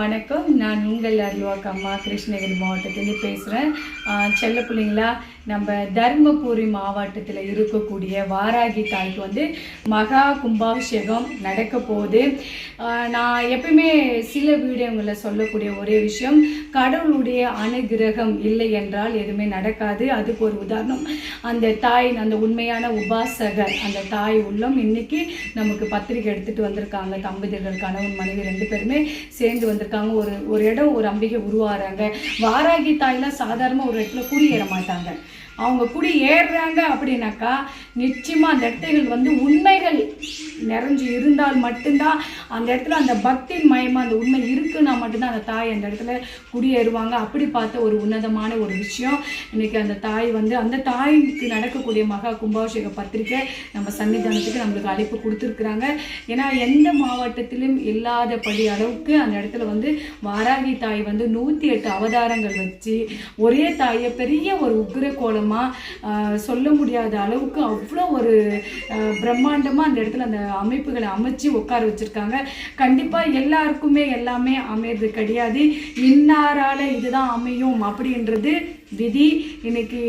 வணக்கம். நான் உங்கள் அருள்வாக்கு அம்மா கிருஷ்ணகிரி மாவட்டத்திலேருந்து பேசுகிறேன் செல்ல பிள்ளைங்களா நம்ம தர்மபுரி மாவட்டத்தில் இருக்கக்கூடிய வாராகி தாய்க்கு வந்து மகா கும்பாபிஷேகம் நடக்க போகுது. நான் எப்பயுமே சில வீடியோங்களில் சொல்லக்கூடிய ஒரே விஷயம் கடவுளுடைய அனுகிரகம் இல்லை என்றால் எதுவுமே நடக்காது. அதுக்கு ஒரு உதாரணம் அந்த தாய் அந்த உண்மையான உபாசகர் அந்த தாய் உள்ளம் இன்னைக்கு நமக்கு பத்திரிக்கை எடுத்துகிட்டு வந்திருக்காங்க. தம்பதியர்கள் கணவன் மனைவி ரெண்டு பேருமே சேர்ந்து வந்திருக்காங்க. ஒரு ஒரு இடம் ஒரு அம்பிகை உருவாகிறாங்க வாராகி தாய்லாம் சாதாரண ஒரு இடத்துல குடியேற மாட்டாங்க. அவங்க குடி ஏறுறாங்க அப்படின்னாக்கா நிச்சயமாக அந்த இடத்துகள் வந்து உண்மைகள் நிறைஞ்சு இருந்தால் மட்டும்தான் அந்த இடத்துல அந்த பக்தி மயமாக அந்த உண்மை இருக்குன்னா மட்டும்தான் அந்த தாய் அந்த இடத்துல குடியேறுவாங்க. அப்படி பார்த்த ஒரு உன்னதமான ஒரு விஷயம். இன்றைக்கி அந்த தாய் வந்து அந்த தாய்க்கு நடக்கக்கூடிய மகா கும்பாபிஷேக பத்திரிக்கை நம்ம சன்னிதானத்துக்கு நம்மளுக்கு அழைப்பு கொடுத்துருக்குறாங்க. ஏன்னா எந்த மாவட்டத்திலும் இல்லாதபடி அளவுக்கு அந்த இடத்துல வந்து வாராகி தாய் வந்து நூற்றி எட்டு அவதாரங்கள் வச்சு ஒரே தாயை பெரிய ஒரு உக்கிர விதமாக சொல்ல முடியாத அளவுக்கு அவ்வளோ ஒரு பிரம்மாண்டமாக அந்த இடத்துல அந்த அமைப்புகளை அமைச்சு உட்கார வச்சிருக்காங்க. கண்டிப்பாக எல்லாருக்குமே எல்லாமே அமையிறது கிடையாது. இன்னாரால இதுதான் அமையும் அப்படின்றது விதி. இன்னைக்கு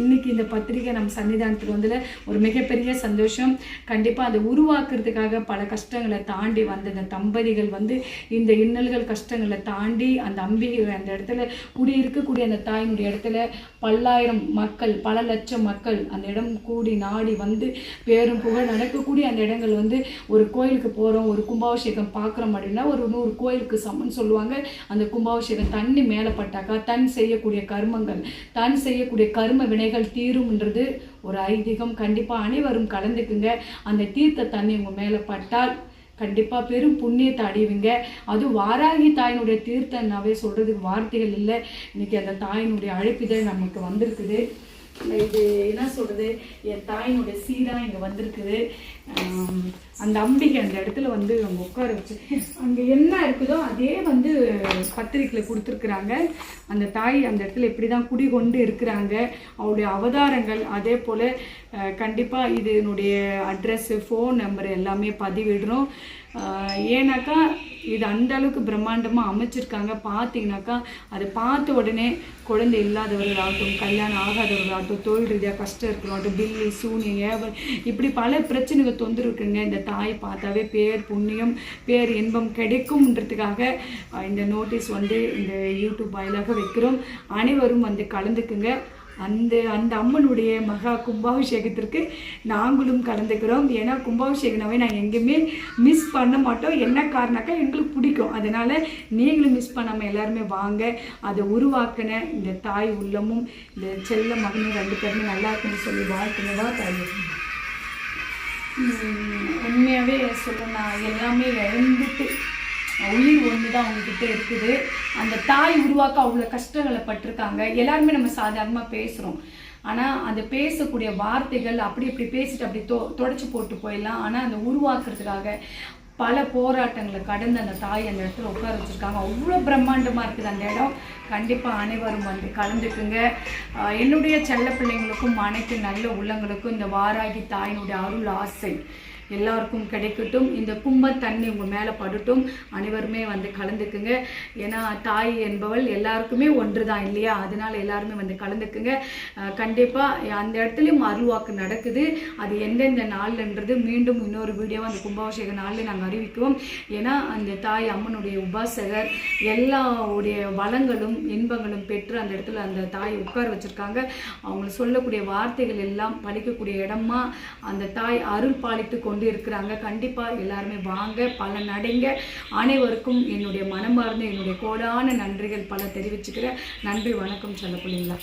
இன்னைக்கு இந்த பத்திரிகை நம்ம சன்னிதானத்துக்கு வந்ததில் ஒரு மிகப்பெரிய சந்தோஷம். கண்டிப்பாக அதை உருவாக்குறதுக்காக பல கஷ்டங்களை தாண்டி வந்த இந்த தம்பதிகள் வந்து இந்த இன்னல்கள் கஷ்டங்களை தாண்டி அந்த அம்பிகை அந்த இடத்துல குடியிருக்கக்கூடிய அந்த தாயினுடைய இடத்துல பல்லாயிரம் மக்கள் பல லட்சம் மக்கள் அந்த இடம் கூடி நாடி வந்து பேரும் புகழ் நடக்கக்கூடிய அந்த இடங்கள் வந்து ஒரு கோயிலுக்கு போகிறோம் ஒரு கும்பாபிஷேகம் பார்க்குறோம் அப்படின்னா ஒரு நூறு கோயிலுக்கு சமன் சொல்லுவாங்க. அந்த கும்பாபிஷேகம் தண்ணி மேலே பட்டாக்கா தன் செய்யக்கூடிய கர்மங்கள் தான் செய்யக்கூடிய கரும வினைகள் தீரும்ன்றது ஒரு ஐதீகம். கண்டிப்பாக அனைவரும் கலந்துக்குங்க. அந்த தீர்த்த தண்ணி உங்கள் மேலே பட்டால் கண்டிப்பாக பெரும் புண்ணியத்தை அடைவீங்க. அதுவும் வாராகி தாயினுடைய தீர்த்தன்னாவே சொல்கிறதுக்கு வார்த்தைகள் இல்லை. இன்றைக்கி அந்த தாயினுடைய அழைப்பிதழ் நமக்கு வந்திருக்குது. இது என்ன சொல்கிறது என் தாயினுடைய சீரா இங்கே வந்திருக்குது. அந்த அம்பிகை அந்த இடத்துல வந்து அவங்க உட்கார வச்சு அங்கே என்ன இருக்குதோ அதே வந்து பத்திரிக்கையில் கொடுத்துருக்குறாங்க. அந்த தாய் அந்த இடத்துல இப்படி தான் குடிகொண்டு இருக்கிறாங்க. அவருடைய அவதாரங்கள் அதே போல் கண்டிப்பாக இதனுடைய அட்ரஸ்ஸு ஃபோன் நம்பர் எல்லாமே பதிவிடுறோம். ஏன்னாக்கா இது அந்த அளவுக்கு பிரம்மாண்டமாக அமைச்சிருக்காங்க. பார்த்தீங்கன்னாக்கா அதை பார்த்த உடனே குழந்தை இல்லாதவர்களாகட்டும் கல்யாணம் ஆகாதவர்களாகட்டும் தொழில் ரீதியாக கஷ்டம் இருக்கிறாகட்டும் பில்லி சூனியம் ஏவல் இப்படி பல பிரச்சனைகள் தொந்தரவு இருக்குங்க. இந்த தாயை பார்த்தாவே பேர் புண்ணியம் பேர் இன்பம் கிடைக்கும்ன்றதுக்காக இந்த நோட்டீஸ் வந்து இந்த யூடியூப் வாயிலாக வைக்கிறோம். அனைவரும் வந்து கலந்துக்குங்க. அந்த அந்த அம்மனுடைய மகா கும்பாபிஷேகத்திற்கு நாங்களும் கலந்துக்கிறோம். ஏன்னா கும்பாபிஷேகனாவே நான் எங்கேயுமே மிஸ் பண்ண மாட்டோம். என்ன காரணக்கா எங்களுக்கு பிடிக்கும். அதனால் நீங்களும் மிஸ் பண்ணாமல் எல்லாருமே வாங்க. அதை உருவாக்கின இந்த தாய் உள்ளமும் இந்த செல்ல மகனும் ரெண்டு பேருமே நல்லா இருக்குன்னு சொல்லி வாழ்த்துனதா தாய் உண்மையாகவே சொல்லணும் எல்லாமே இழந்துட்டு உயிர் ஒன்று தான் அவங்கக்கிட்ட இருக்குது. அந்த தாய் உருவாக்க அவ்வளோ கஷ்டங்களை பட்டிருக்காங்க. எல்லாருமே நம்ம சாதாரணமாக பேசுகிறோம் ஆனால் அந்த பேசக்கூடிய வார்த்தைகள் அப்படி இப்படி பேசிட்டு அப்படி தொ தொடச்சி போட்டு போயிடலாம். ஆனால் அந்த உருவாக்குறதுக்காக பல போராட்டங்களை கடந்து அந்த தாய் அந்த இடத்துல உட்கார வச்சுருக்காங்க. அவ்வளோ பிரம்மாண்டமாக இருக்குது அந்த இடம். கண்டிப்பாக அனைவரும் வந்து கலந்துக்குங்க. என்னுடைய செல்ல பிள்ளைங்களுக்கும் அனைத்து நல்ல உள்ளங்களுக்கும் இந்த வாராகி தாயினுடைய அருள் ஆசை. எல்லாருக்கும் கிடைக்கட்டும். இந்த கும்ப தண்ணி உங்கள் மேலே படட்டும். அனைவருமே வந்து கலந்துக்குங்க. ஏன்னா தாய் என்பவள் எல்லாருக்குமே ஒன்று தான் இல்லையா? அதனால எல்லாருமே வந்து கலந்துக்குங்க. கண்டிப்பாக அந்த இடத்துலையும் அருள்வாக்கு நடக்குது. அது எந்தெந்த நாள்ன்றது மீண்டும் இன்னொரு வீடியோவை அந்த கும்பாபிஷேக நாளில் நாங்கள் அறிவிக்குவோம். ஏன்னா அந்த தாய் அம்மனுடைய உபாசகர் எல்லாவுடைய வளங்களும் இன்பங்களும் பெற்று அந்த இடத்துல அந்த தாய் உட்கார வச்சுருக்காங்க. அவங்க சொல்லக்கூடிய வார்த்தைகள் எல்லாம் படிக்கக்கூடிய இடமா அந்த தாய் அருள் பாலித்து கொண்டு இருக்கிறாங்க கண்டிப்பாக எல்லாருமே வாங்க பல நடைங்க. அனைவருக்கும் என்னுடைய மனமார்ந்த என்னுடைய கோடான நன்றிகள் பல தெரிவிச்சுக்கிறேன். நன்றி வணக்கம் சொல்ல பிள்ளைங்களா